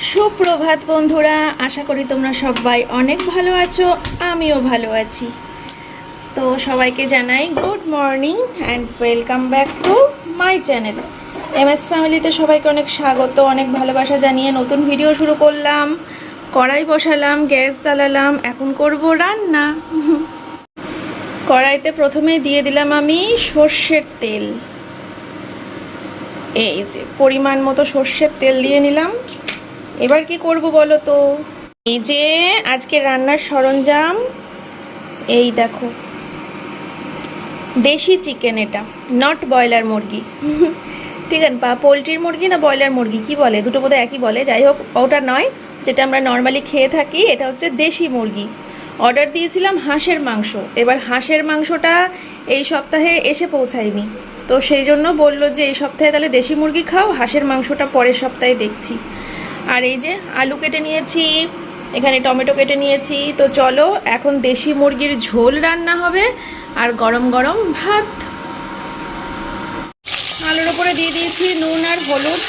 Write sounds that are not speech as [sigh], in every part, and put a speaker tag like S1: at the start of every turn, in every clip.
S1: সুপ্রভাত বন্ধুরা, আশা করি তোমরা সবাই অনেক ভালো আছো, আমিও ভালো আছি। তো সবাইকে জানাই good morning and welcome back to my channel. M S ফ্যামিলিতে সবাইকে অনেক স্বাগত, অনেক ভালোবাসা জানিয়ে নতুন ভিডিও শুরু করলাম। কড়াই বসালাম, গ্যাস জ্বালালাম, এখন করব রান্না। কড়াইতে প্রথমে দিয়ে দিলাম আমি সর্ষের তেল। এই যে পরিমাণ মতো সর্ষের তেল দিয়ে নিলাম। এবার কি করব বলো তো? এই যে আজকে রান্নার সরঞ্জাম, এই দেখো। দেশি চিকেন এটা নট ব্রয়লার মুরগি। ঠিক আছে, বা পোলট্রির মুরগি না ব্রয়লার মুরগি, কি বলে? দুটো বোধহয় একই বলে। যাই হোক, ওটা নয়, যেটা আমরা নর্মালি খেয়ে থাকি, এটা হচ্ছে দেশি মুরগি। অর্ডার দিয়েছিলাম হাঁসের মাংস। এবার হাঁসের মাংসটা এই সপ্তাহে এসে পৌঁছায়নি। তো সেই জন্য বলল যে, এই সপ্তাহে তাহলে দেশি মুরগি খাও, হাঁসের মাংসটা পরের সপ্তাহে দেখছি। আর এই যে আলু কেটে নিয়েছি, এখানে টমেটো কেটে নিয়েছি। তো চলো, এখন দেশি মুরগির ঝোল রান্না হবে আর গরম গরম ভাত। আলুর ওপরে দিয়ে দিয়েছি নুন আর হলুদ।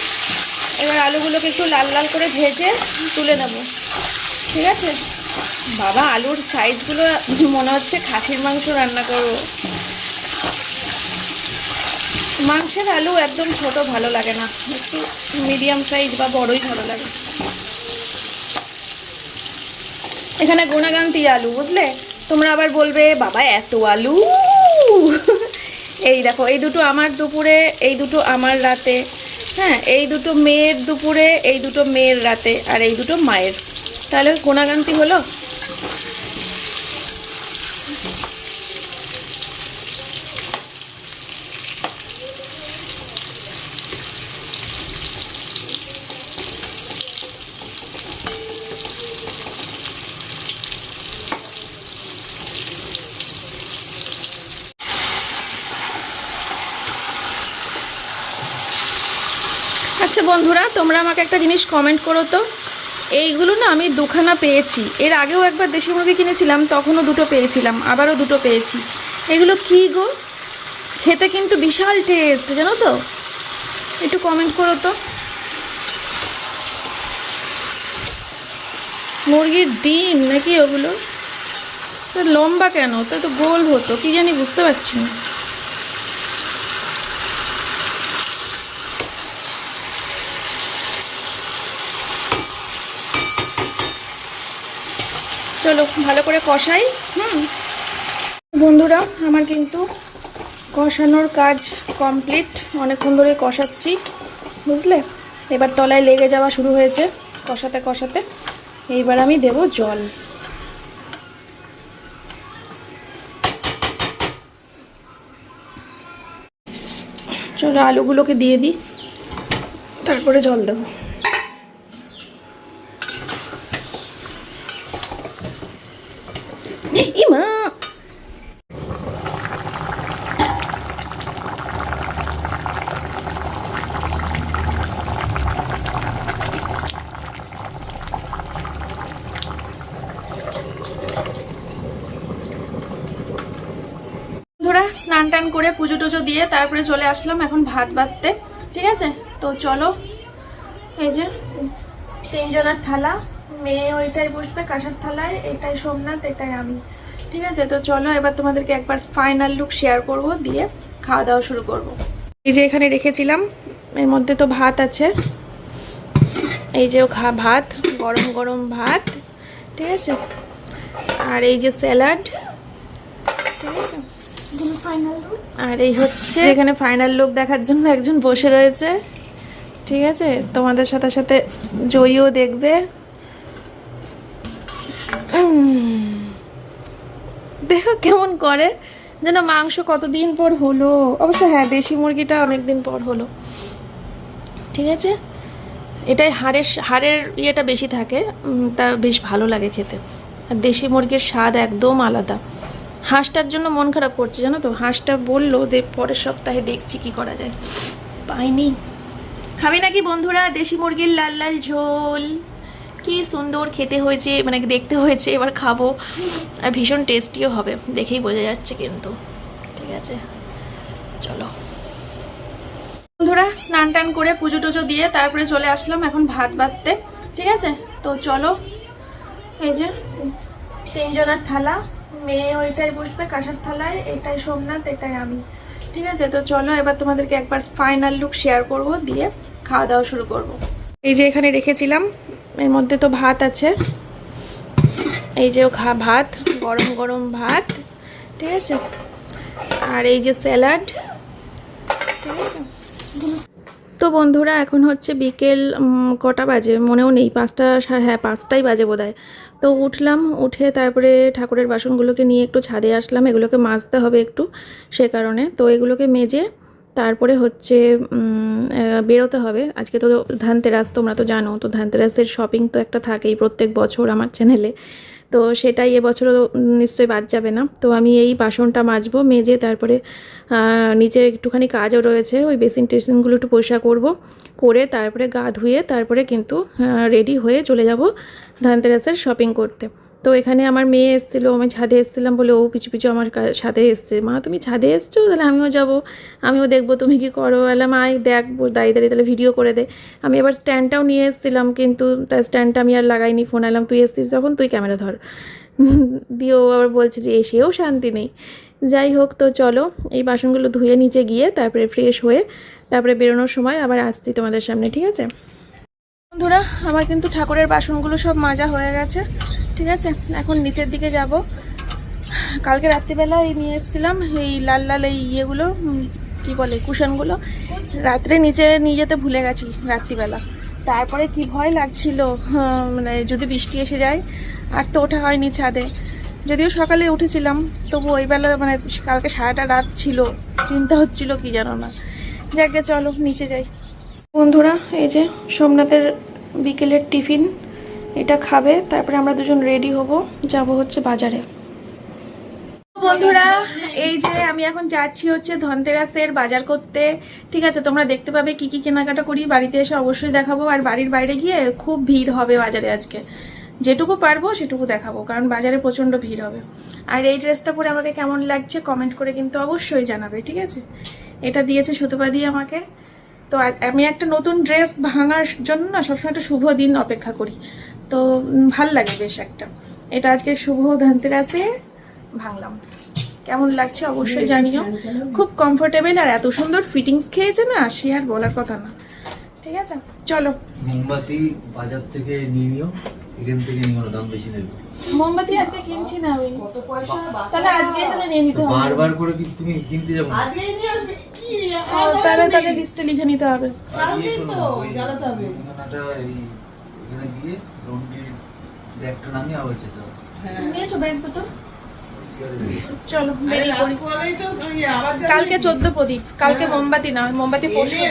S1: এবার আলুগুলোকে একটু লাল লাল করে ভেজে তুলে নেব। ঠিক আছে? বাবা, আলুর সাইজগুলো মনে হচ্ছে খাসির মাংস রান্না করব। মাংসের আলু একদম ছোট, ভালো লাগে না। একটু মিডিয়াম সাইজ বা বড়ই ভালো লাগে। এখানে গুণাগান্তি আলু, বুঝলে? তোমরা আবার বলবে, বাবা, এত আলু? এই দেখো, এই দুটো আমার দুপুরে, এই দুটো আমার রাতে। হ্যাঁ এই দুটো মেয়ের দুপুরে, এই দুটো মেয়ের রাতে, আর এই দুটো মায়ের। তাহলে গোনাগান্তি হলো? আচ্ছা বন্ধুরা, তোমরা আমাকে একটা জিনিস কমেন্ট করো তো। এইগুলো না আমি দুখানা পেয়েছি। এর আগেও একবার দেশি মুরগি কিনেছিলাম, তখনও দুটো পেয়েছিলাম, আবারও দুটো পেয়েছি। এগুলো কি গো? খেতে কিন্তু বিশাল টেস্ট জানো তো? একটু কমেন্ট করো তো। মুরগির ডিম নাকি ওগুলো? লম্বা কেন? তা তো গোল হতো, কি জানি বুঝতে পারছি না। চলো, ভালো করে কষাই। হুম। বন্ধুরা, আমার কিন্তু কষানোর কাজ কমপ্লিট অনেকক্ষণ ধরে কষাচ্ছি, বুঝলে? এবার তলায় লেগে যাওয়া শুরু হয়েছে, কষাতে কষাতে। এইবার আমি দেব জল। চলো, আলুগুলোকে দিয়ে দিই, তারপরে জল দেবো। বন্ধুরা স্নান টান করে পুজো টুজো দিয়ে তারপরে চলে আসলাম এখন ভাত বাঁধতে, ঠিক আছে? তো চলো, এই যে তিনজনের থালা, মেয়ে ওইটাই বসবে কাঁসার থালায়, এটাই সোমনাথ, এটাই আমি, ঠিক আছে? তো চলো, এবার তোমাদেরকে একবার ফাইনাল লুক শেয়ার করব, দিয়ে খাওয়া দাওয়া শুরু করব। এই যে এখানে রেখেছিলাম, এর মধ্যে তো ভাত আছে। এই যে খা ভাত, গরম গরম ভাত, ঠিক আছে? আর এই যে স্যালাড, ঠিক আছে? আর এই হচ্ছে এখানে ফাইনাল লুক দেখার জন্য একজন বসে রয়েছে। ঠিক আছে? তোমাদের সাথে সাথে জয়ীও দেখবে। দেখো কেমন করে। যেন মাংস কতদিন পর হলো। অবশ্য হ্যাঁ দেশি মুরগিটা অনেক দিন পর হলো। ঠিক আছে? এটাই হাড়ের হাড়ের ইয়েটা বেশি থাকে। তা বেশ ভালো লাগে খেতে। আর দেশি মুরগির স্বাদ একদম আলাদা। হাঁসটার জন্য মন খারাপ করছে, জানো তো? হাঁসটা বলল যে পরের সপ্তাহে দেখছি কি করা যায়। পাইনি। খাবে নাকি বন্ধুরা? দেশি মুরগির লাল লাল ঝোল। কি সুন্দর খেতে হয়েছে মানে দেখতে হয়েছে, এবার খাব। আর ভীষণ টেস্টিও হবে, দেখেই বোঝা যাচ্ছে কিন্তু। ঠিক আছে, চলো। বন্ধুরা, স্নান টান করে পুজো টুজো দিয়ে তারপরে চলে আসলাম এখন ভাত বাড়তে ঠিক আছে? তো চলো, এই যে তিনজনের থালা। মেয়ে ওইটাই বসবে, কাঁসার থালায়, এটাই সোমনাথ, এটাই আমি। ঠিক আছে, তো চলো এবার তোমাদেরকে একবার ফাইনাল লুক শেয়ার করব, দিয়ে খাওয়া দাওয়া শুরু করব। এই যে এখানে রেখেছিলাম, এর মধ্যে তো ভাত আছে। এই যে খা ভাত, গরম গরম ভাত, ঠিক আছে? আর এই যে স্যালাড, ঠিক আছে? তো বন্ধুরা, এখন হচ্ছে বিকেল কটা বাজে? মনেও নেই, পাঁচটা হ্যাঁ পাঁচটাই বাজে বোধ তো উঠলাম, উঠে তারপরে ঠাকুরের বাসনগুলোকে নিয়ে একটু ছাদে আসলাম। এগুলোকে মাজতে হবে একটু সে কারণে। তো এগুলোকে মেজে তারপরে হচ্ছে বেরোতে হবে। আজকে তো ধানতেরাস, তোমরা তো জানো, তো ধানতেরাসের শপিং তো একটা থাকেই প্রত্যেক বছর আমার চ্যানেলে তো সেটাই এবছরও নিশ্চয়ই বাদ যাবে না। তো আমি এই বাসনটা মাজবো, মেজে তারপরে নিচে একটুখানি কাজও রয়েছে, ওই বেসিন টেসিনগুলো একটু পরিষ্কার করব। করে তারপরে গা ধুয়ে তারপরে কিন্তু রেডি হয়ে চলে যাব ধানতেরাসের শপিং করতে। তো এখানে আমার মেয়ে এসেছিল, আমি ছাদে এসেছিলাম বলে ও পিছু পিছু আমার সাথে এসছে। মা, তুমি ছাদে এসছো? তাহলে আমিও যাব। আমিও দেখব, তুমি কি করো? এলাম আয় দেখব দাঁড়িয়ে দাঁড়িয়ে, তাহলে ভিডিও করে দে। আমি এবার স্ট্যান্ডটাও নিয়ে এসেছিলাম, কিন্তু তার স্ট্যান্ডটা আমি আর লাগাইনি ফোন এলাম তুই এসছিস যখন, তুই ক্যামেরা ধর। [laughs] দিয়ে ও আবার বলছে যে, এসেও শান্তি নেই। যাই হোক, তো চলো, এই বাসনগুলো ধুয়ে নিচে গিয়ে তারপরে ফ্রেশ হয়ে তারপরে বেরোনোর সময় আবার আসছি তোমাদের সামনে, ঠিক আছে? বন্ধুরা, আমার কিন্তু ঠাকুরের বাসনগুলো সব মাজা হয়ে গেছে। ঠিক আছে? এখন নিচের দিকে যাব। কালকে রাত্রিবেলা এই নিয়ে এসেছিলাম এই লাল লাল এই ইয়েগুলো কি বলে কুশনগুলো। রাত্রে নিচে নিয়ে যেতে ভুলে গেছি রাত্রিবেলা। তারপরে কি ভয় লাগছিল? হ্যাঁ, মানে যদি বৃষ্টি এসে যায় আর তো ওঠা হয়নি ছাদে। যদিও সকালে উঠেছিলাম তবু ওই বেলা মানে কালকে সারাটা রাত ছিল চিন্তা হচ্ছিল কি জানো না। যাকে চলো নিচে যাই। বন্ধুরা এই যে সোমনাথের বিকেলের টিফিন। এটা খাবে, তারপরে আমরা দুজন রেডি হব, যাব হচ্ছে বাজারে। বন্ধুরা, এই যে আমি এখন যাচ্ছি হচ্ছে ধনতেরাসের বাজার করতে। ঠিক আছে, তোমরা দেখতে পাবে কি কি কেনাকাটা করি, বাড়িতে এসে অবশ্যই দেখাবো। আর বাড়ির বাইরে গিয়ে খুব ভিড় হবে বাজারে আজকে। যেটুকু পারব সেটুকু দেখাবো, কারণ বাজারে প্রচণ্ড ভিড় হবে। আর এই ড্রেসটা পরে আমাকে কেমন লাগছে কমেন্ট করে কিন্তু অবশ্যই জানাবে, ঠিক আছে? এটা দিয়েছে সুতপা দিয়ে আমাকে। তো আমি একটা নতুন ড্রেস ভাঙার জন্য না, সবসময় একটা শুভ দিন অপেক্ষা করি। তো ভালো লাগে বেশ একটা। এটা আজকে শুভ ধানতেরাসে ভাঙলাম। কেমন লাগছে অবশ্যই জানিও। খুব কমফোর্টেবল আর এত সুন্দর ফিটিংস খেয়েছে না সে আর বলার কথা না। ঠিক আছে? চলো।
S2: মোমবাতি বাজার থেকে নিয়ে নিও এখান থেকে নিও দাম বেশি নেবে।
S1: মোমবাতি আজকে কিনছি না আমি। কত পয়সা? তাহলে আজকে তাহলে নিয়ে নিতে হবে।
S2: বারবার করে কি তুমি কিনতে যাব? না?
S3: আজকেই নিয়ে আসবে? কি?
S1: ও, তাহলে তাহলে লিস্টে লিখে নিতে হবে।
S2: আর ইয়ে
S3: তো জ্বালাতে হবে।
S2: এখানে দিয়ে লন্ড্রির ব্যাগটা নামিয়ে আবার যেতে হবে
S3: হ্যাঁ।
S1: নিয়েছো ব্যাগ দুটো। চলো বেরিয়ে পড়ি। কালকে চোদ্দ প্রদীপ কালকে মোমবাতি না মোমবাতি পরশু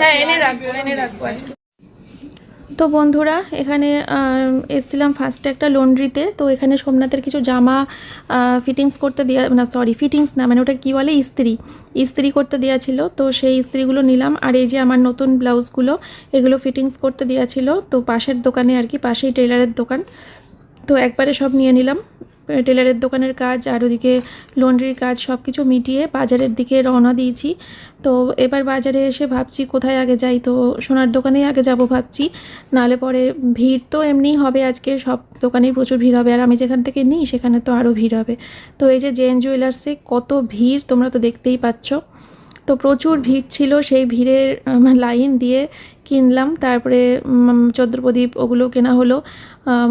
S1: হ্যাঁ এনে রাখব এনে রাখব আজকে। তো বন্ধুরা, এখানে এসছিলাম ফার্স্টে একটা লন্ড্রিতে তো এখানে সোমনাথের কিছু জামা ফিটিংস করতে দেওয়া না সরি ফিটিংস না মানে ওটা কী বলে? ইস্ত্রি। ইস্ত্রি করতে দেওয়া ছিল। তো সেই ইস্ত্রিগুলো নিলাম। আর এই যে আমার নতুন ব্লাউজগুলো, এগুলো ফিটিংস করতে দেওয়া ছিল। তো পাশের দোকানে আর কি, পাশেই টেলারের দোকান। তো একবারে সব নিয়ে নিলাম। টেলারের দোকানের কাজ, আর ওদিকে লন্ড্রির কাজ সব কিছু মিটিয়ে বাজারের দিকে রওনা দিয়েছি। তো এবার বাজারে এসে ভাবছি কোথায় আগে যাই? তো সোনার দোকানেই আগে যাব ভাবছি। নাহলে পরে ভিড় তো এমনিই হবে আজকে, সব দোকানেই প্রচুর ভিড় হবে। আর আমি যেখান থেকে নিই, সেখানে তো আরও ভিড় হবে। তো এই যে জেন জুয়েলার্সে কত ভিড় তোমরা তো দেখতেই পাচ্ছ। তো প্রচুর ভিড় ছিল সেই ভিড়ের লাইন দিয়ে কিনলাম। তারপরে চন্দ্রপ্রদীপ ওগুলো কেনা হলো।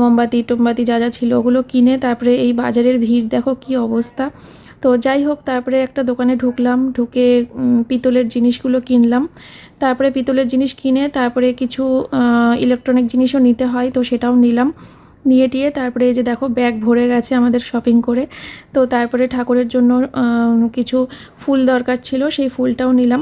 S1: মোমবাতি, টোমবাতি যা যা ছিল ওগুলো কিনে তারপরে এই বাজারের ভিড়, দেখো কি অবস্থা। তো যাই হোক, তারপরে একটা দোকানে ঢুকলাম, ঢুকে পিতলের জিনিসগুলো কিনলাম। তারপরে পিতলের জিনিস কিনে তারপরে কিছু ইলেকট্রনিক জিনিসও নিতে হয়, তো সেটাও নিলাম। নিয়ে টিয়ে তারপরে এই যে দেখো, ব্যাগ ভরে গেছে আমাদের শপিং করে। তো তারপরে ঠাকুরের জন্য কিছু ফুল দরকার ছিল, সেই ফুলটাও নিলাম।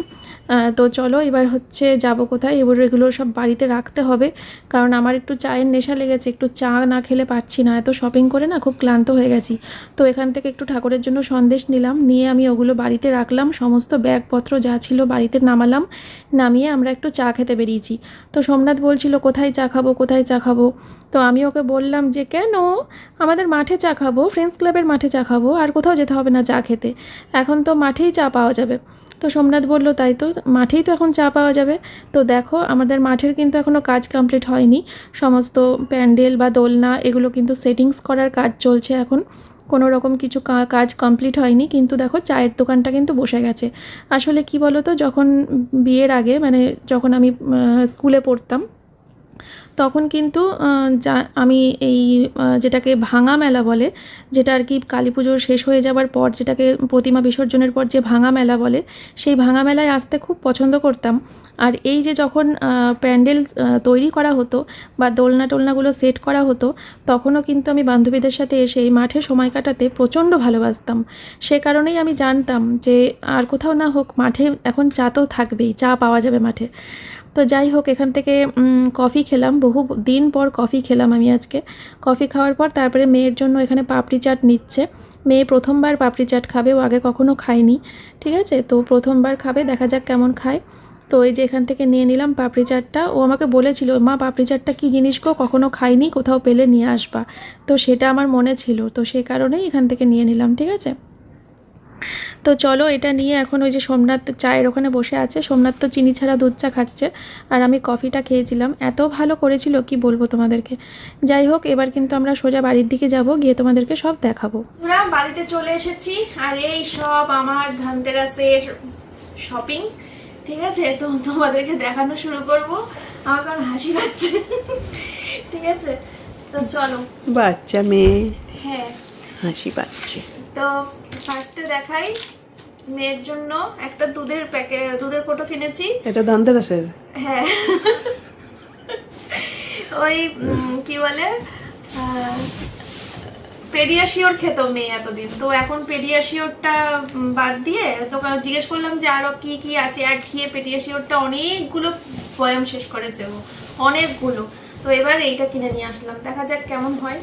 S1: তো চলো, এবার হচ্ছে যাব কোথায়? এবার এগুলো সব বাড়িতে রাখতে হবে। কারণ আমার একটু চায়ের নেশা লেগেছে, একটু চা না খেলে পারছি না। এত শপিং করে না খুব ক্লান্ত হয়ে গেছি। তো এখান থেকে একটু ঠাকুরের জন্য সন্দেশ নিলাম। নিয়ে আমি ওগুলো বাড়িতে রাখলাম। সমস্ত ব্যাগপত্র যা ছিল বাড়িতে নামালাম। নামিয়ে আমরা একটু চা খেতে বেরিয়েছি। তো সোমনাথ বলছিল, কোথায় চা খাব? কোথায় চা খাব? তো আমি ওকে বললাম যে, কেন? আমাদের মাঠে চা খাব। ফ্রেন্ডস ক্লাবের মাঠে চা খাব। আর কোথাও যেতে হবে না চা খেতে। এখন তো মাঠেই চা পাওয়া যাবে। তো সোমনাথ বলল, তাই তো, মাঠেই তো এখন চা পাওয়া যাবে। তো দেখো, আমাদের মাঠের কিন্তু এখনও কাজ কমপ্লিট হয়নি। সমস্ত প্যান্ডেল বা দোলনা এগুলো কিন্তু সেটিংস করার কাজ চলছে এখন। কোনো রকম কিছু কাজ কমপ্লিট হয়নি, কিন্তু দেখো চায়ের দোকানটা কিন্তু বসে গেছে। আসলে কি বলো তো যখন বিয়ের আগে মানে যখন আমি স্কুলে পড়তাম তখন কিন্তু যা, আমি এই যেটাকে ভাঙা মেলা বলে, যেটা আর কি কালী পুজোর শেষ হয়ে যাবার পর যেটাকে প্রতিমা বিসর্জনের পর যে ভাঙা মেলা বলে, সেই ভাঙা মেলায় আসতে খুব পছন্দ করতাম। আর এই যে যখন প্যান্ডেল তৈরি করা হতো বা দোলনা টোলনাগুলো সেট করা হতো, তখনও কিন্তু আমি বান্ধবীদের সাথে এসে এই মাঠে সময় কাটাতে প্রচণ্ড ভালোবাসতাম। সে কারণেই আমি জানতাম যে আর কোথাও না হোক, মাঠে এখন চা তো থাকবেই, চা পাওয়া যাবে মাঠে। তো যাই হোক, এখান থেকে কফি খেলাম। বহু দিন পর কফি খেলাম আমি আজকে। কফি খাওয়ার পর তারপরে মেয়ের জন্য এখানে পাপড়ি চাট নিচ্ছে। মেয়ে প্রথমবার পাপড়ি চাট খাবে, ও আগে কখনো খায়নি, ঠিক আছে? তো প্রথমবার খাবে, দেখা যাক কেমন খায়। তো এই যে এখান থেকে নিয়ে নিলাম পাপড়ি চাটটা। ও আমাকে বলেছিল, মা, পাপড়ি চাটটা কী জিনিস গো? কখনো খাইনি কোথাও পেলে নিয়ে আসবা। তো সেটা আমার মনে ছিল। তো সেই কারণেই এখান থেকে নিয়ে নিলাম, ঠিক আছে? তো চলো এটা নিয়ে এখন ওই যে সোমনাথ তো চায়ের ওখানে বসে আছে। সোমনাথ তো চিনি ছাড়া দুধ চা খাচ্ছে। আর আমি কফিটা খেয়েছিলাম। এত ভালো করেছিল কি বলব তোমাদেরকে? যাই হোক এবার কিন্তু আমরা সোজা বাড়ির দিকে যাব গিয়ে তোমাদেরকে সব দেখাবো। আমরা বাড়িতে চলে এসেছি আর এই সব আমার ধানতেরাসের শপিং ঠিক আছে? তো তোমাদেরকে দেখানো শুরু করব। আমার কারণ হাসি পাচ্ছে। ঠিক আছে? তো চলো।
S3: বাচ্চা মেয়ে।
S1: হ্যাঁ।
S3: হাসি পাচ্ছে।
S1: তো ফার্স্টে দেখাই মেয়ের জন্য একটা দুধের প্যাকেট দুধের কোটো কিনেছি।
S3: এটা ধনতেরাসের
S1: হ্যাঁ। ওই কি বলে? পেডিয়াশিওর খেত মেয়ে এতদিন। তো এখন পেডিয়াশিওরটা বাদ দিয়ে তোকে জিজ্ঞেস করলাম যে আরও কি কি আছে? এক ঘিয়ে পেডিয়াশিওরটা অনেকগুলো বয়াম শেষ করেছে ও। অনেকগুলো। তো এবার এইটা কিনে নিয়ে আসলাম। দেখা যাক কেমন হয়।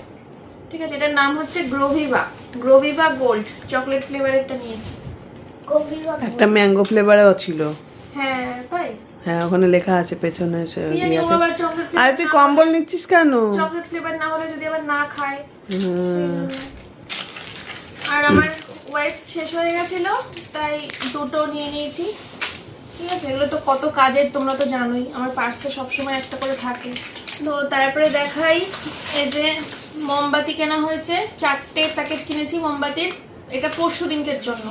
S1: ঠিক আছে এটার নাম হচ্ছে গ্রোভিভা গ্রোভিভা গোল্ড চকলেট ফ্লেভারেরটা নিয়েছি।
S3: একটা ম্যাঙ্গো ফ্লেভারও ছিল।
S1: হ্যাঁ তাই?
S3: হ্যাঁ ওখানে লেখা আছে পেছনে ইয়ে আরে তুই কম্বল নিচ্ছিস কেন?
S1: চকলেট ফ্লেভার না হলে যদি আবার না খায়।
S3: হুম,
S1: আর আমার ওয়াইপস শেষ হয়ে গেছিল তাই দুটো নিয়ে নিয়েছি। ঠিক আছে এগুলো তো কত কাজের তোমরা তো জানোই। আমার পার্সে সবসময় একটা করে থাকে। তো তারপরে দেখাই এই যে মোমবাতি কেনা হয়েছে। চারটে প্যাকেট কিনেছি মোমবাতির। এটা পরশু দিনকের জন্য।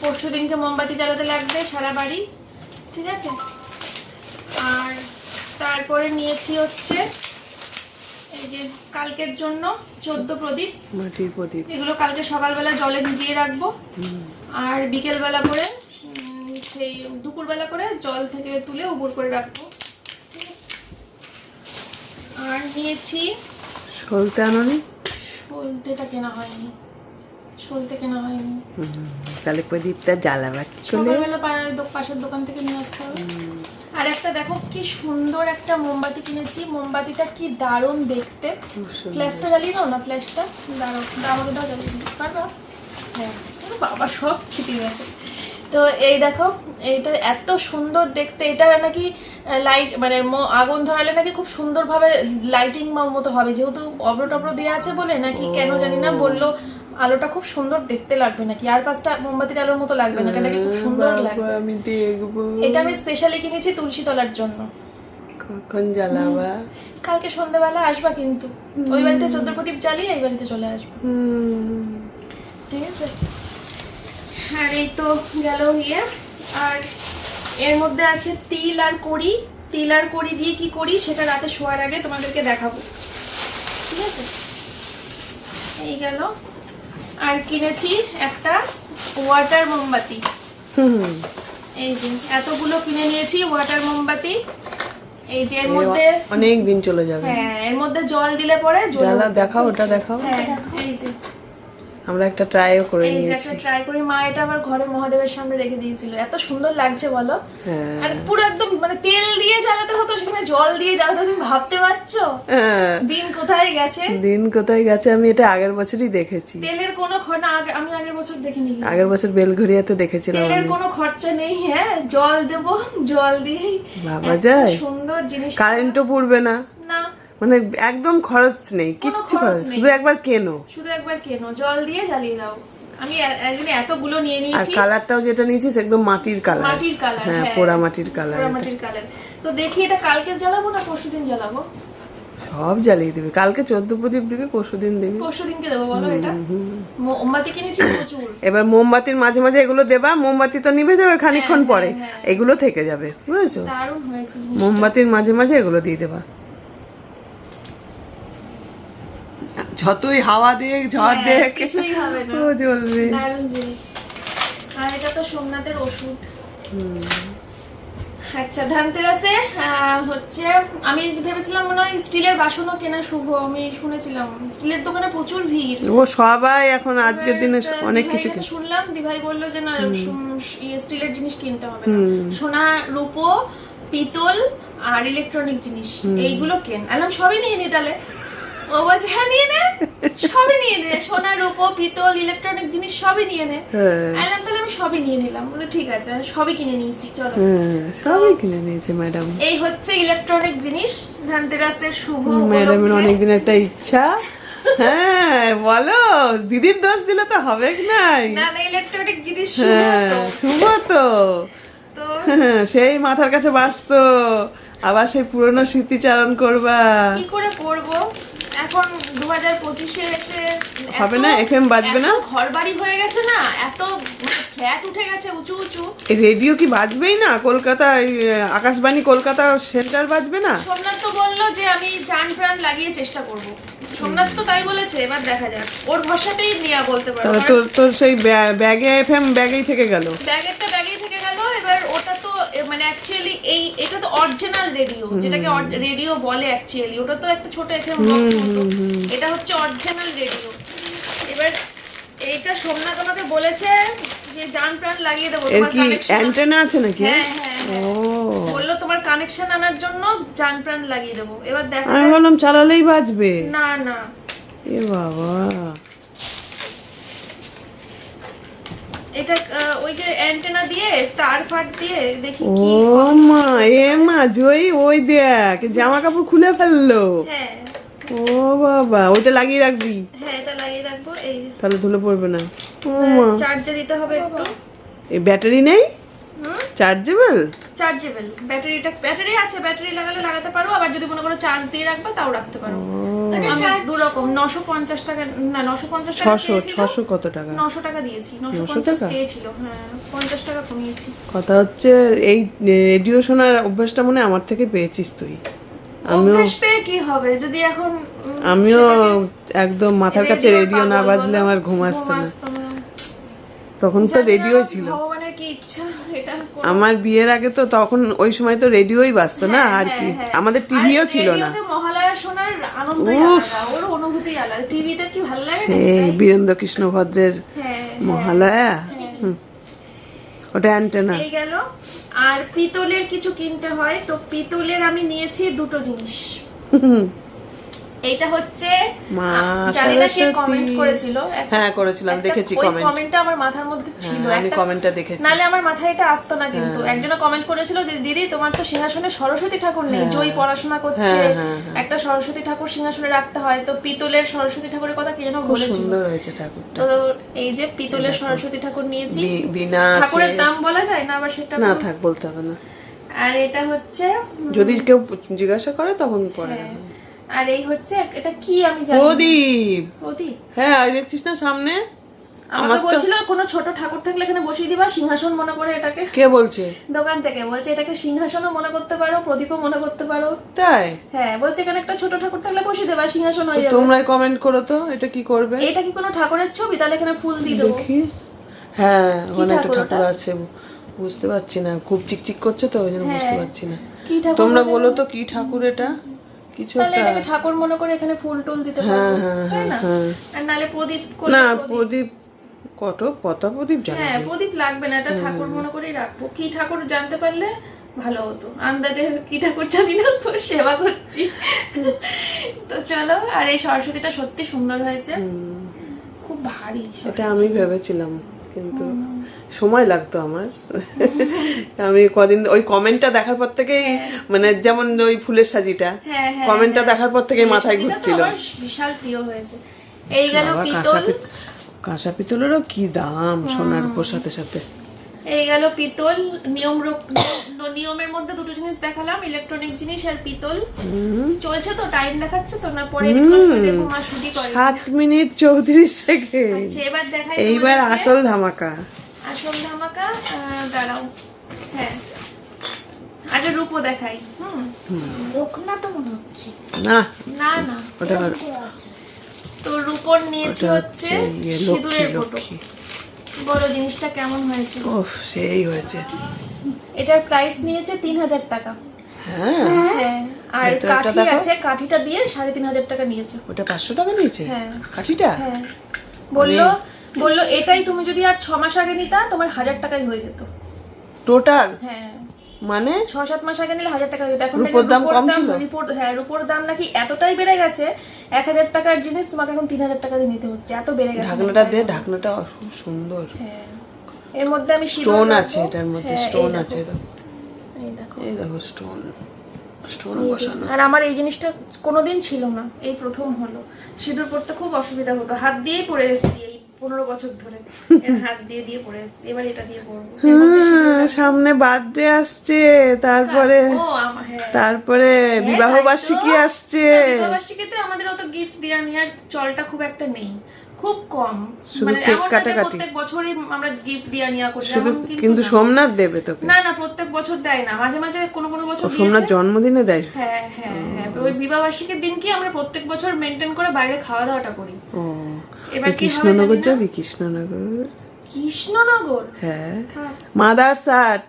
S1: পরশু দিনকে মোমবাতি জ্বালাতে লাগবে সারা বাড়ি। ঠিক আছে? আর তারপরে নিয়েছি হচ্ছে এই যে কালকের জন্য চোদ্দ প্রদীপ।
S3: মাটির প্রদীপ।
S1: এগুলো কালকে সকালবেলা জলে ভিজিয়ে রাখব। আর বিকেলবেলা করে সেই দুপুরবেলা করে জল থেকে তুলে উপর করে রাখব? আর নিয়েছি
S3: সলতে আনোনি?
S1: সলতেটা কেনা হয়নি। সলতে কেনা হয়নি।
S3: তাহলে প্রদীপটা জ্বালাবা কি
S1: সকালবেলা পাড়ার পাশের দোকান থেকে নিয়ে আসতে হবে। আর একটা দেখো কি সুন্দর একটা মোমবাতি কিনেছি। মোমবাতিটা কি দারুণ দেখতে। ফ্ল্যাশটা জ্বালিয়ে দাও না ফ্ল্যাশটা। দাঁড়াও আমাকে দাও জ্বালিয়ে দিতে পারবা হ্যাঁ বাবা সব ছিটে গেছে। তো এই দেখো এইটা এত সুন্দর দেখতে। এটা নাকি লাইট মানে আগুন ধরালে নাকি খুব সুন্দরভাবে লাইটিং মতো হবে। যেহেতু অব্র টব্র দেওয়া আছে বলে নাকি কেন জানি না বলল আলোটা খুব সুন্দর দেখতে লাগবে নাকি। আর পাঁচটা মোমবাতির আলোর মতো লাগবে না এটা নাকি খুব সুন্দর লাগবে।
S3: আমি দেখব।
S1: এটা আমি স্পেশালি কিনেছি তুলসী তলার জন্য।
S3: কখন জ্বালাবা?
S1: কালকে সন্ধ্যাবেলা আসবা কিন্তু। ওই বাড়িতে চোদ্দ প্রদীপ জ্বালিয়ে এই বাড়িতে চলে আসব। ঠিক আছে? আর এই তো গেল ইয়ে। আর এর মধ্যে আছে তিল আর কড়ি। তিল আর কড়ি দিয়ে কি করি সেটা রাতে শোয়ার আগে তোমাদেরকে দেখাবো। ঠিক আছে? এই গেল। আর কিনেছি একটা ওয়াটার মোমবাতি।
S3: হুম,
S1: এই যে এতগুলো কিনে নিয়েছি ওয়াটার মোমবাতি। এই যে এর মধ্যে
S3: অনেক দিন চলে যাবে।
S1: হ্যাঁ এর মধ্যে জল দিলে পরে জ্বালা
S3: দেখাও ওটা দেখাও।
S1: হ্যাঁ এই যে।
S3: আমরা একটা ট্রাইও করে নিয়েছি।
S1: ট্রাই করি মা এটা আবার ঘরে মহাদেবের সামনে রেখে দিয়েছিল। এত সুন্দর লাগছে বলো।
S3: হ্যাঁ।
S1: আর পুরো একদম মানে তেল দিয়ে জ্বালাতে হতো সেখানে জল দিয়ে জ্বালাতে তুমি ভাবতে পারছ?
S3: হ্যাঁ,
S1: দিন কোথায় গেছে?
S3: দিন কোথায় গেছে আমি এটা আগের বছরই দেখেছি।
S1: তেলের কোনো খরচা আগে আমি আগের বছর দেখিনি।
S3: আগের বছর বেলঘরিয়াতে দেখেছিলাম
S1: তেলের কোনো খরচা নেই হ্যাঁ। জল দেবো জল দিয়েই।
S3: ভাবা যায়?
S1: সুন্দর জিনিস
S3: কারেন্টও পুড়বে না।
S1: না।
S3: মানে একদম খরচ নেই কিচ্ছু
S1: খরচ
S3: শুধু একবার কেনো।
S1: শুধু একবার কেনো জল দিয়ে জ্বালিয়ে দাও। আমি এ- এতগুলো নিয়ে
S3: আর কালারটাও যেটা নিয়েছিস একদম মাটির কালার
S1: মাটির কালার
S3: হ্যাঁ পোড়া মাটির কালার
S1: পোড়া মাটির কালার তো দেখি এটা কালকে জ্বালাবো না পরশুদিন জ্বালাবো?
S3: সব জ্বালিয়ে দিবি। কালকে চোদ্দ প্রদীপ দিবি পরশু দিন দিবি।
S1: পরশুদিনকে দেবো বলো এটা? মোমবাতি কিনেছি প্রচুর।
S3: এবার মোমবাতির মাঝে মাঝে এগুলো দেবা মোমবাতি তো নিভে যাবে খানিকক্ষণ
S1: হ্যাঁ,
S3: পরে। এগুলো থেকে যাবে বুঝেছ। মোমবাতির মাঝে মাঝে এগুলো দিয়ে দেবা। যতই হাওয়া দেখ ঝড় দেখ
S1: কিছুই হবে না।
S3: ও জ্বলবে।
S1: দারুণ জিনিস। আর এটা তো সোমনাথের ওষুধ। আচ্ছা ধানতেরাসে হচ্ছে আমি ভেবেছিলাম মনে হয় স্টিলের বাসনও কেনা শুভ আমি শুনেছিলাম। স্টিলের দোকানে প্রচুর ভিড়।
S3: ও সবাই এখন আজকের দিনে অনেক কিছু
S1: শুনলাম দিভাই বলল যে না ইয়ে, স্টিলের জিনিস কিনতে হবে না। সোনা রূপো পিতল আর ইলেকট্রনিক জিনিস এইগুলো কেন? আলাম সবই নিয়ে নি তাহলে। ও বলছে হ্যাঁ নিয়ে নে। সবই নিয়ে নে। সোনা রূপো পিতল ইলেকট্রনিক জিনিস সবই নিয়ে নে।
S3: হ্যাঁ।
S1: তাহলে আমি সবই নিয়ে নিলাম। বলে ঠিক আছে আমি সবই কিনে নিয়েছি চলো।
S3: হ্যাঁ সবই কিনে নিয়েছে ম্যাডাম
S1: এই হচ্ছে ইলেকট্রনিক জিনিস। ধানতেরাসের শুভ
S3: ম্যাডামের অনেকদিন একটা ইচ্ছা। হ্যাঁ বলো দিদির দোষ দিলে তো হবে কি নাই?
S1: না না ইলেকট্রনিক জিনিস শুভ
S3: হ্যাঁ
S1: তো।
S3: শুভ তো।
S1: তো?
S3: সেই মাথার কাছে বাঁচতো। আবার সেই পুরনো স্মৃতিচারণ করবা।
S1: কি করে করব? এখন দু হাজার পঁচিশে এসে
S3: হবে না? FM বাজবে না?
S1: ঘর বাড়ি হয়ে গেছে না এত ফ্ল্যাট উঠে গেছে উঁচু উঁচু।
S3: রেডিও কি বাজবেই না? কলকাতা আকাশবাণী কলকাতা সেন্টার বাজবে না?
S1: সোমনাথ তো বলল যে আমি জান প্রাণ লাগিয়ে চেষ্টা করব। সোমনাথ তো তাই বলেছে এবার দেখা যাক। ওর ভরসাতেই নিয়ে বলতে পারব
S3: তোর তোর সেই ব্যা- ব্যাগে এফএম ব্যাগেই থেকে গেল।
S1: ব্যাগেরটা ব্যাগেই থেকে গেল এবার ওটা মানে অ্যাকচুয়ালি এই এটা তো অরিজিনাল রেডিও যেটাকে রেডিও বলে অ্যাকচুয়ালি ওটা তো একটা ছোট বক্স এটা হচ্ছে অরিজিনাল রেডিও এবার এইটা সোমনাথ আমাকে বলেছে যে জান প্রাণ লাগিয়ে দেবো তোমার
S3: কি অ্যান্টেনা আছে নাকি?
S1: হ্যাঁ হ্যাঁ হ্যাঁ। বলল তোমার কানেকশন আনার জন্য জান প্রাণ লাগিয়ে দেবো। এবার দেখা
S3: আমি বললাম চালালেই বাজবে।
S1: না না।
S3: এ বাবা।
S1: এটা ওই যে অ্যান্টেনা দিয়ে তার ফাট দিয়ে দেখি
S3: ও মা এ মা ওই দেখ জামা কাপড় খুলে ফেলল।
S1: হ্যাঁ।
S3: ও বাবা ওইটা লাগিয়ে রাখবি।
S1: হ্যাঁ এটা লাগিয়ে রাখব এই।
S3: তাহলে ধুলে পড়বে না। ও মা।
S1: চার্জে দিতে হবে একটু।
S3: এই ব্যাটারি নেই? চার্জেবল
S1: চার্জেবল ব্যাটারিটা ব্যাটারি আছে ব্যাটারি লাগালে লাগাতে পারো আবার যদি মনে করো চার্জ দিয়ে রাখবে তাও রাখতে পারো। দু রকম নশো পঞ্চাশ টাকা না নশো পঞ্চাশ টাকা
S3: ছশো ছশো কত টাকা?
S1: নশো টাকা দিয়েছি নশো পঞ্চাশ
S3: টাকা?
S1: চেয়েছিল হ্যাঁ পঞ্চাশ টাকা কমিয়েছি।
S3: কথা হচ্ছে এই রেডিও শোনার অভ্যাসটা মনে হয় আমার থেকে পেয়েছিস তুই। আমিও
S1: কি হবে? যদি এখন
S3: আমিও একদম মাথার কাছে রেডিও না বাজলে আমার ঘুম আসতো
S1: ঘুম আসতো না।
S3: তখন তো রেডিওই ছিল।
S1: ভগবানের কি ইচ্ছা এটা
S3: আমার বিয়ের আগে তো তখন ওই সময় তো রেডিওই বাজতো না
S1: হ্যাঁ,
S3: আর
S1: হ্যাঁ,
S3: কি।
S1: হ্যাঁ।
S3: আমাদের টিভিও ছিল না।
S1: মহালয়া শোনার আনন্দই আলাদা ওর অনুভূতি আলাদা। টিভিতে কি ভালো লাগে
S3: সেই বীরেন্দ্র কৃষ্ণ ভদ্রের মহালয়া। ওটা অ্যান্টেনা
S1: এই গেল। আর পিতলের কিছু কিনতে হয় তো পিতলের আমি নিয়েছি দুটো জিনিস। এইটা হচ্ছে
S3: মা
S1: জানি না কে কমেন্ট করেছিল।
S3: হ্যাঁ করেছিলাম দেখেছি কমেন্ট
S1: কমেন্টটা আমার মাথার মধ্যে ছিল।
S3: হ্যাঁ, আমি কমেন্টটা দেখেছি।
S1: নালে আমার মাথায় এটা আসতো না কিন্তু।
S3: হ্যাঁ।
S1: একজনে কমেন্ট করেছিল যে দিদি তোমার তো সিংহাসনে সরস্বতী ঠাকুর নেই জয় পড়াশোনা করছে।
S3: হ্যাঁ, হ্যাঁ, হ্যাঁ।
S1: একটা সরস্বতী ঠাকুর সিংহাসনে রাখতে হয়। তো পিতলের সরস্বতী ঠাকুরের কথা কে যেন বলেছিল।
S3: সুন্দর হয়েছে ঠাকুরটা।
S1: তো এই যে পিতলের সরস্বতী ঠাকুর নিয়েছি।
S3: বিনা
S1: ঠাকুরের দাম বলা যায় না আবার সেটা
S3: না থাক বলতে হবে না।
S1: আর এটা হচ্ছে
S3: যদি কেউ জিজ্ঞাসা করে তখন পরে
S1: হ্যাঁ, আর এই হচ্ছে এটা কি আমি জানি
S3: প্রদীপ।
S1: প্রদীপ?
S3: হ্যাঁ দেখছিস না সামনে?
S1: আমাকে বলছিল কোনো ছোট ঠাকুর থাকলে এখানে বসিয়ে দিবা সিংহাসন মনে করে এটাকে।
S3: কে বলছে?
S1: দোকান থেকে। বলছে এটাকে সিংহাসনও মনে করতে পারো প্রদীপও মনে করতে পারো।
S3: তাই?
S1: হ্যাঁ বলছে এখানে একটা ছোট ঠাকুর থাকলে বসিয়ে দেবা সিংহাসন হয়ে যাবে।
S3: তোমরাই কমেন্ট করো তো এটা কি করবে?
S1: এটা কি কোনো ঠাকুরের ছবি? তাহলে এখানে ফুল দিয়ে দেবো।
S3: হ্যাঁ ওখানে একটা
S1: ঠাকুর
S3: আছে বুঝতে পারছি না। খুব চিকচিক করছে তো ওই জন্য বুঝতে
S1: হ্যাঁ।
S3: পারছি না। তোমরা বলো তো কি ঠাকুর এটা? কিছু
S1: তাহলে এটাকে ঠাকুর মনে করে এখানে ফুল টুল দিতে
S3: হ্যাঁ,
S1: পারব
S3: হ্যাঁ,
S1: তাই না?
S3: হ্যাঁ।
S1: আর নালে প্রদীপ
S3: না
S1: প্রদীপ-
S3: প্রদীপ কত কত প্রদীপ জানো
S1: হ্যাঁ প্রদীপ লাগবে না এটা ঠাকুর মনে করেই রাখব। কি ঠাকুর জানতে পারলে ভালো হতো। আন্দাজে কি ঠাকুর জানি না সেবা করছি। তো চলো আর এই সরস্বতীটা সত্যি সুন্দর হয়েছে। খুব ভারী
S3: এটা আমি ভেবেছিলাম। কিন্তু সময় লাগতো আমার। আমি কদিন ওই কমেন্টটা দেখার পর থেকেই মানে যেমন ওই ফুলের সাজিটা
S1: হ্যাঁ হ্যাঁ
S3: কমেন্টটা দেখার পর থেকেই মাথায় ঘুরছিল।
S1: বিশাল প্রিয় হয়েছে। এই গেল পিতল।
S3: কাঁসা পিতলেরও কি দাম সোনার উপর সাথে সাথে?
S1: এই গেল পিতল নিয়ম রূপ- নিয়মের মধ্যে দুটো জিনিস দেখালাম ইলেকট্রনিক জিনিস আর পিতল। চলছে তো টাইম দেখাচ্ছে তো না পরে দেখো মা শুটি করে
S3: সাত মিনিট চৌত্রিশ সেকেন্ড।
S1: আচ্ছা, এবার দেখাই
S3: এইবার আসল ধামাকা।
S1: আসল ধামাকা আহ, দাঁড়াও। হ্যাঁ। আগে রূপো দেখাই হুম।
S4: লোক না তো মনে হচ্ছে।
S3: না।
S1: না না।
S3: ওটা
S1: তো রূপোর নিয়েছি হচ্ছে
S3: ইয়ে
S1: সিঁদুরের ফটো। বলো জিনিসটা কেমন হয়েছে?
S3: ওহ সেই হয়েছে।
S1: এটার প্রাইস নিয়েছে তিন হাজার টাকা।
S3: হ্যাঁ?
S1: হ্যাঁ আর কাঠি আছে কাঠিটা দিয়ে সাড়ে তিন হাজার টাকা নিয়েছে।
S3: ওটা পাঁচশো টাকা নিয়েছে?
S1: হ্যাঁ।
S3: কাঠিটা?
S1: হ্যাঁ। বলল বলল এটাই তুমি যদি আর ছ মাস আগে নিতা তোমার হাজার টাকাই হয়ে যেত।
S3: টোটাল
S1: হ্যাঁ।
S3: মানে
S1: ছ সাত মাস আগে নিলে হাজার টাকা হয়ে এখন
S3: রুপোর দাম কম ছিল?
S1: রিপোর্ট হ্যাঁ রুপোর দাম নাকি এতটাই বেড়ে গেছে এক হাজার টাকার জিনিস তোমাকে এখন তিন হাজার টাকা দিয়ে নিতে হচ্ছে এত বেড়ে গেছে
S3: ঢাকনাটা দে ঢাকনাটা খুব সুন্দর।
S1: হ্যাঁ এর মধ্যে আমি
S3: স্টোন আছে এটার মধ্যে
S1: হ্যাঁ,
S3: স্টোন আছে
S1: এই দেখো।
S3: এই দেখো। স্টোন স্টোন বসানো।
S1: আর আমার এই জিনিসটা কোনোদিন ছিল না এই প্রথম হলো। সিঁদুর পড়তে খুব অসুবিধা হতো হাত দিয়েই পড়ে এসেছি এই পনেরো বছর ধরে। [laughs] হাত দিয়ে এসেছি। এবার এটা
S3: হ্যাঁ, সামনে বার্থডে আসছে তারপরে
S1: হ্যাঁ।
S3: তারপরে বিবাহ বার্ষিকী আসছে।
S1: বিবাহ বার্ষিকীতে আমাদের অত গিফট দিয়ে আমি আর চলটা খুব একটা নেই। খুব কম।
S3: শুধু
S1: মানে
S3: কেক কাটাকাটি।
S1: প্রত্যেক বছরই আমরা গিফট দেওয়া নেওয়া করি।
S3: শুধু
S1: কিন্তু
S3: সোমনাথ দেবে তোকে।
S1: না না প্রত্যেক বছর দেয় না। মাঝে মাঝে কোনো কোনো বছর
S3: সোমনাথ জন্মদিনে দেয়?
S1: হ্যাঁ হ্যাঁ হ্যাঁ। ওই বিবাহবার্ষিকীর দিন কি আমরা প্রত্যেক বছর মেনটেন করে বাইরে খাওয়া দাওয়াটা করি।
S3: ও।
S1: এবার
S3: কৃষ্ণনগর যাবি? কৃষ্ণনগর?
S1: কৃষ্ণনগর?
S3: হ্যাঁ। মাদার সাট।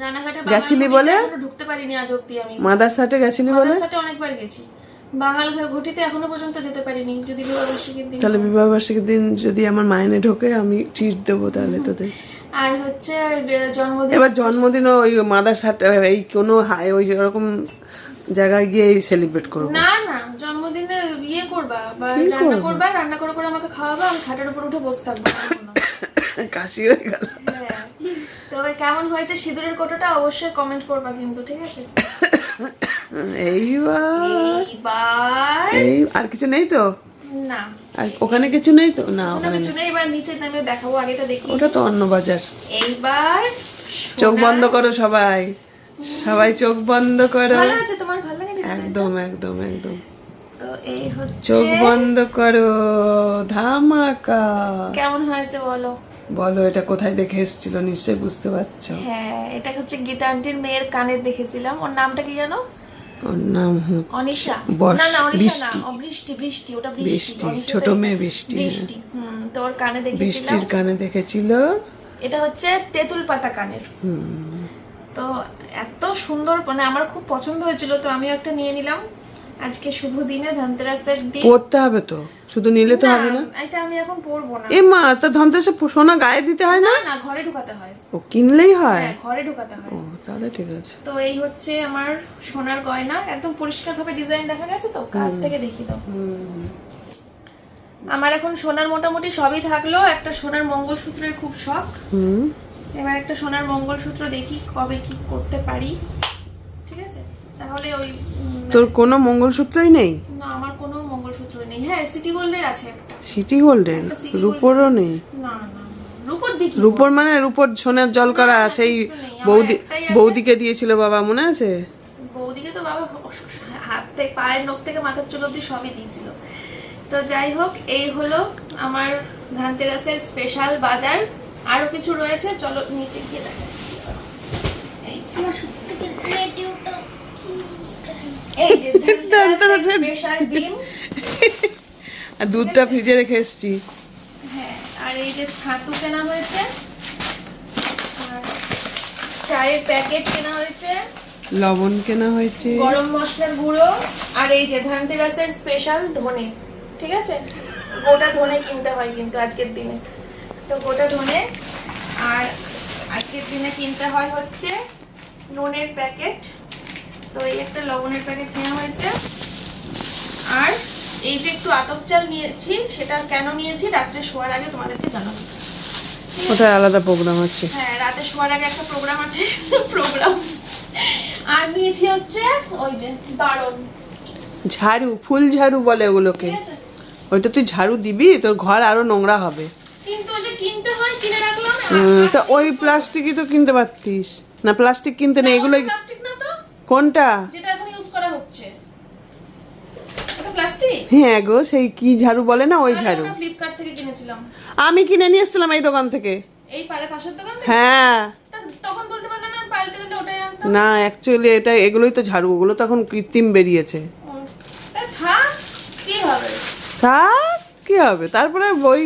S1: রানাঘাটে
S3: গেছিলি বলে?
S1: ঢুকতে পারিনি আজ অব্দি আমি।
S3: মাদার সাটে গেছিলি বলে?
S1: মাদ্রাসাতে অনেকবার গেছি। বাঙাল ঘ- ঘটিতে এখনও পর্যন্ত যেতে পারিনি যদি বিবাহবার্ষিকীর দিন।
S3: তাহলে বিবাহ বার্ষিকীর দিন যদি আমার মাইনে ঢোকে আমি ট্রিট দেবো তাহলে তোদের।
S1: আর হচ্ছে জন্মদিন।
S3: এবার জন্মদিনও ওই মাদার সাট এই কোনো ওই রকম জায়গায় গিয়ে সেলিব্রেট করব।
S1: না না জন্মদিনে ইয়ে করবা বা রান্না করবা? রান্না করে করে আমাকে খাওয়াবা আমি খাটের উপর উঠে বসে থাকব। পারব [coughs] না।
S3: কাশি হয়ে গেল।
S1: হ্যাঁ। তবে কেমন হয়েছে সিঁদুরের কোটোটা অবশ্যই কমেন্ট করবা কিন্তু ঠিক আছে? [coughs]
S3: এইবার এই আর কিছু নেই তো?
S1: না।
S3: আর ওখানে কিছু নেই তো? না ওখানে
S1: কিছু নেই। এবার নিচে নামে দেখাবো আগেটা দেখি।
S3: ওটা তো অন্য বাজার
S1: এইবার
S3: চোখ বন্ধ করো সবাই। সবাই চোখ বন্ধ করো।
S1: ভালো আছে তোমার? ভালো লাগে
S3: একদম একদম একদম।
S1: তো এই হচ্ছে
S3: চোখ বন্ধ করো ধামাকা।
S1: কেমন হয়েছে বলো?
S3: বলো এটা কোথায় দেখে এসেছিল? নিশ্চয়ই বুঝতে পারছ।
S1: হ্যাঁ এটা হচ্ছে গীতা আন্টির মেয়ের কানে দেখেছিলাম। ওর নামটা কি জানো?
S3: ওর নাম
S1: অনিশা। না না অনিশা না
S3: বৃষ্টি।
S1: বৃষ্টি ওটা বৃষ্টি
S3: ছোট মেয়ে বৃষ্টি, হ্যাঁ।
S1: বৃষ্টি হুম কানে দেখেছিলাম।
S3: বৃষ্টির কানে দেখেছিল।
S1: এটা হচ্ছে তেঁতুল পাতা কানের। তো এত সুন্দর মানে আমার খুব পছন্দ হয়েছিল তো আমি একটা নিয়ে নিলাম। আজকে শুভ দিনে ধনতেরাসের দিন।
S3: পড়তে হবে তো। শুধু নিলে তো হবে না।
S1: এটা আমি এখন পরবো না।
S3: এ মা তা ধনতেসে সোনা গায়ে দিতে হয় না?
S1: না ঘরে ঢুকাতে হয়।
S3: ও কিনলেই হয়?
S1: হ্যাঁ ঘরে ঢুকাতে হয়।
S3: ও তাহলে ঠিক আছে।
S1: তো এই হচ্ছে আমার সোনার গয়না। একদম পরিষ্কার ভাবে ডিজাইন দেখা গেছে তো? কাছ থেকে দেখি দাও আমার এখন সোনার মোটামুটি সবই থাকল। একটা সোনার মঙ্গলসূত্রের খুব শখ।
S3: হুম।
S1: এবার একটা সোনার মঙ্গলসূত্র দেখি কবে কি করতে পারি। ঠিক আছে? তাহলে ওই
S3: তোর কোনো মঙ্গলসূত্রই নেই?
S1: না আমার কোনো মঙ্গলসূত্র নেই। হ্যাঁ সিটি গোল্ডের আছে একটা।
S3: সিটি গোল্ডের রূপোরও নেই?
S1: না না না। রূপোর দিকে
S3: রূপোর মানে রূপোর সোনার জল করা সেই বৌদি বৌদিকে দিয়েছিল বাবা মনে আছে?
S1: বৌদিকে তো বাবা হাত থেকে পায়ের নখ থেকে মাথার চুল অব্দি সবই দিয়েছিল। তো যাই হোক এই হলো আমার ধানতেরাসের স্পেশাল বাজার। আরও কিছু রয়েছে চলো নিচে গিয়ে দেখাচ্ছি এই যে
S4: আমার সত্যি ক্রিয়েটিভটা
S1: এই যে
S3: ধানতেরাসের- [laughs]
S1: স্পেশাল ডিম। [laughs]
S3: আর দুধটা ফ্রিজে রেখে এসছি।
S1: হ্যাঁ আর এই যে ছাতু কেনা হয়েছে আর চায়ের প্যাকেট কেনা হয়েছে
S3: লবণ কেনা হয়েছে।
S1: গরম মশলার গুঁড়ো আর এই যে ধানতেরাসের স্পেশাল ধনে ঠিক আছে? গোটা ধনে কিনতে হয় কিন্তু আজকের দিনে। তো গোটা ধনে আর আজকের দিনে কিনতে হয় হচ্ছে নুনের প্যাকেট। তো এই একটা লবণের প্যাকেট নেওয়া হয়েছে। আর এই যে একটু আতপ চাল নিয়েছি সেটা কেন নিয়েছি? রাত্রে শোয়ার আগে তোমাদেরকে জানাব।
S3: ওটা আলাদা প্রোগ্রাম আছে।
S1: হ্যাঁ রাতে শোয়ার আগে একটা প্রোগ্রাম আছে। প্রোগ্রাম আর নিয়েছি হচ্ছে ওই যে বারণ।
S3: ঝাড়ু ফুল ঝাড়ু বলে ওগুলোকে। ওইটা তুই ঝাড়ু দিবি তোর ঘর আরও নোংরা হবে।
S1: কিন্তু ওই যে কিনতে হয় কিনে রাখলাম
S3: হুম, তা ওই প্লাস্টিকই তো কিনতে পারতিস। না প্লাস্টিক কিনতে নেই এগুলোই
S1: প্লাস্টিক
S3: কোনটা?
S1: যেটা এখন ইউজ করা হচ্ছে।
S3: হ্যাঁ গো সেই কি ঝাড়ু বলে না ওই ঝাড়ু?
S1: ফ্লিপকার্ট থেকে কিনেছিলাম।
S3: আমি কিনে নিয়ে এসেছিলাম এই দোকান থেকে।
S1: এই পারে পাশের দোকান থেকে?
S3: হ্যাঁ।
S1: তখন বলতে পারলে না পাল্টে দিলে ওটাই আনতাম?
S3: না অ্যাকচুয়ালি এটা এগুলোই তো ঝাড়ু ওগুলো তো এখন কৃত্রিম বেরিয়েছে।
S1: থাক কি হবে?
S3: থাক কি হবে? তারপরে ওই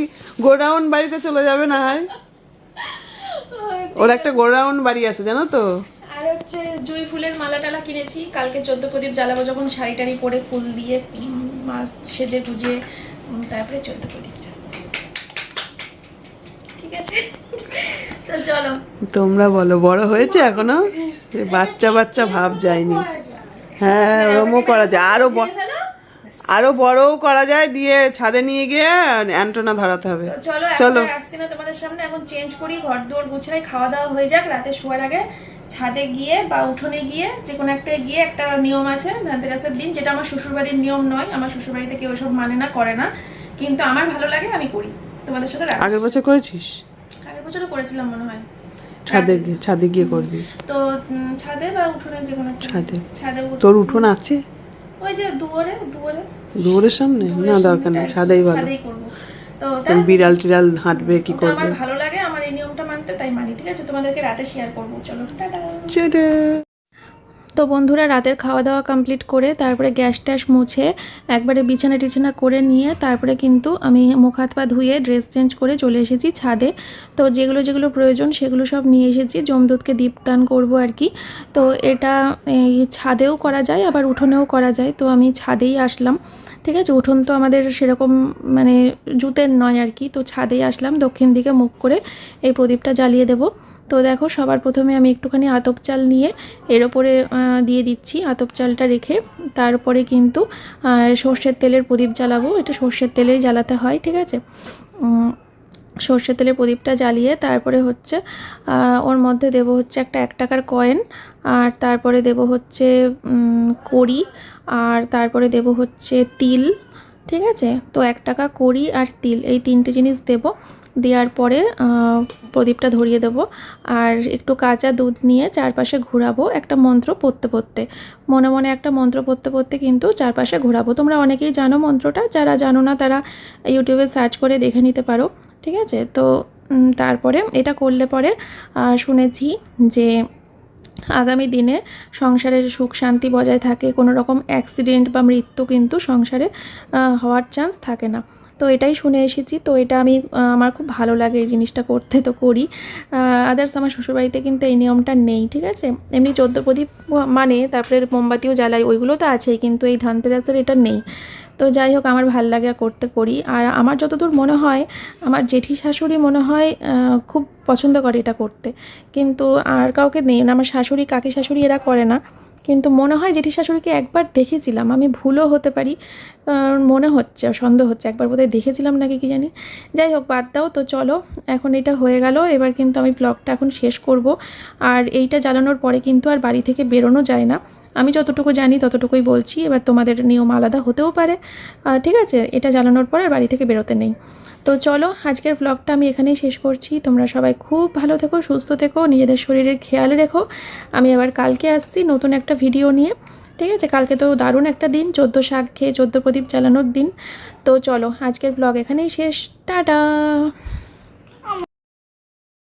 S3: গোডাউন বাড়িতে চলে যাবে না হয়। ওর একটা গোডাউন বাড়ি আছে জানো তো?
S1: আর হচ্ছে জুঁই ফুলের মালা টালা কিনেছি। কালকে চোদ্দ প্রদীপ জ্বালাবো যখন শাড়ি টাড়ি পরে ফুল দিয়ে সেজে গুজিয়ে তারপরে চোদ্দ প্রদীপ ঠিক আছে? তো চলো।
S3: তোমরা বলো বড় হয়েছে এখনও? বাচ্চা বাচ্চা ভাব যায়নি। হ্যাঁ ওরমও করা যায়।
S1: আরও
S3: আরও বড়ও করা যায় দিয়ে ছাদে নিয়ে গিয়ে অ্যান্টোনা ধরাতে হবে।
S1: চলো
S3: চলো।
S1: আসছি না তোমাদের সামনে। এখন চেঞ্জ করি ঘর দুয়ার গুছাই খাওয়া দাওয়া হয়ে যাক রাতে শোয়ার আগে ছাদে গিয়ে বা উঠোনে গিয়ে যে কোনো একটা গিয়ে একটা নিয়ম আছে ধানতেরাসের দিন যেটা আমার শ্বশুরবাড়ির নিয়ম নয় আমার শ্বশুরবাড়িতে কেউ এসব মানে না করে না। কিন্তু আমার ভালো লাগে আমি করি। তোমাদের সাথে
S3: আগের বছর করেছিস?
S1: আগের বছরও করেছিলাম মনে হয়।
S3: ছাদে গিয়ে ছাদে গিয়ে করবি?
S1: তো ছাদে বা উঠোনে যে কোনো
S3: ছাদে।
S1: ছাদে
S3: তোর উঠোন আছে?
S1: ওই যে দুয়ারে দুয়ারে।
S3: দৌড়ের সামনে? না দরকার নেই ছাদেই ভালো।
S1: ছাদেই করব। তো
S3: বিড়াল টিড়াল হাঁটবে কি করবে?
S1: আমার ভালো লাগে আমার এই নিয়মটা মানতে তাই মানি ঠিক আছে? তোমাদেরকে রাতে শেয়ার করব। চলো টাটা।
S3: ছেড়ে
S1: তো বন্ধুরা, রাতের খাওয়া দাওয়া কমপ্লিট করে তারপরে গ্যাস ট্যাস মুছে একবারে বিছানা টিছানা করে নিয়ে তারপরে কিন্তু আমি মুখ হাত পা ধুয়ে ড্রেস চেঞ্জ করে চলে এসেছি ছাদে। তো যেগুলো যেগুলো প্রয়োজন সেগুলো সব নিয়ে এসেছি। যমদূতকে দীপদান করব আর কি। তো এটা এই ছাদেও করা যায়, আবার উঠোনেও করা যায়। তো আমি ছাদেই আসলাম, ঠিক আছে? উঠোন তো আমাদের সেরকম মানে জুতের নয় আর কি। তো ছাদেই আসলাম, দক্ষিণ দিকে মুখ করে এই প্রদীপটা জ্বালিয়ে দেবো। তো দেখো, সবার প্রথমে আমি একটুখানি আতপ চাল নিয়ে এর ওপরে দিয়ে দিচ্ছি আতপ চালটা রেখে। তারপরে কিন্তু সর্ষের তেলের প্রদীপ জ্বালাবো। এটা সর্ষের তেলেই জ্বালাতে হয়, ঠিক আছে? সর্ষের তেলের প্রদীপটা জ্বালিয়ে তারপরে হচ্ছে ওর মধ্যে দেব হচ্ছে একটা এক টাকার কয়েন। আর তারপরে দেব হচ্ছে কড়ি। আর তারপরে দেব হচ্ছে তিল, ঠিক আছে? তো এক টাকা কড়ি আর তিল, এই তিনটে জিনিস দেব। দেওয়ার পরে প্রদীপটা ধরিয়ে দেবো। আর একটু কাঁচা দুধ নিয়ে চারপাশে ঘোরাবো একটা মন্ত্র পড়তে পড়তে। মনে মনে একটা মন্ত্র পড়তে পড়তে কিন্তু চারপাশে ঘোরাবো। তোমরা অনেকেই জানো মন্ত্রটা, যারা জানো না তারা ইউটিউবে সার্চ করে দেখে নিতে পারো, ঠিক আছে? তো তারপরে এটা করলে পরে শুনেছি যে আগামী দিনে সংসারের সুখ শান্তি বজায় থাকে, কোনো রকম অ্যাক্সিডেন্ট বা মৃত্যু কিন্তু সংসারে হওয়ার চান্স থাকে না। তো এটাই শুনে এসেছি। তো এটা আমি আমার খুব ভালো লাগে এই জিনিসটা করতে, তো করি। আদার্স আমার শ্বশুরবাড়িতে কিন্তু এই নিয়মটা নেই, ঠিক আছে? এমনি চোদ্দ প্রদীপ মানে তারপরে মোমবাতিও জ্বালাই, ওইগুলো তো আছেই, কিন্তু এই ধানতেরাসের এটা নেই। তো যাই হোক, আমার ভালো লাগে করতে করি। আর আমার যতদূর মনে হয়, আমার জেঠি শাশুড়ি মনে হয় খুব পছন্দ করে এটা করতে। কিন্তু আর কাউকে নেই আমার শাশুড়ি, কাকি শাশুড়ি এরা করে না। কিন্তু মনে হয় জেঠি শাশুড়িকে একবার দেখেছিলাম। আমি ভুলও হতে পারি মনে হচ্ছে, সন্দেহ হচ্ছে, একবার বোধহয় দেখেছিলাম নাকি কি জানি। যাই হোক, বাদ দাও, তো চলো, এখন এটা হয়ে গেল, এবার কিন্তু আমি ব্লগটা এখন শেষ করব। আর এইটা জ্বালানোর পরে কিন্তু আর বাড়ি থেকে বেরোনো যায় না। আমি যতটুকু জানি, ততটুকুই বলছি, এবার তোমাদের নিয়ম আলাদা হতেও পারে। ঠিক আছে, এটা জ্বালানোর পরে আর বাড়ি থেকে বেরোতে নেই। তো চলো, আজকের ব্লগটা আমি এখানেই শেষ করছি। তোমরা সবাই খুব ভালো থেকো, সুস্থ থেকো, নিজেদের শরীরের খেয়াল রেখো। আমি আবার কালকে আসছি নতুন একটা ভিডিও নিয়ে। ঠিক আছে? কালকে তো দারুণ একটা দিন, চোদ্দ শাক খেয়ে চোদ্দ প্রদীপ চালানোর দিন। তো চলো, আজকের ব্লগ এখানেই শেষ। টাটা!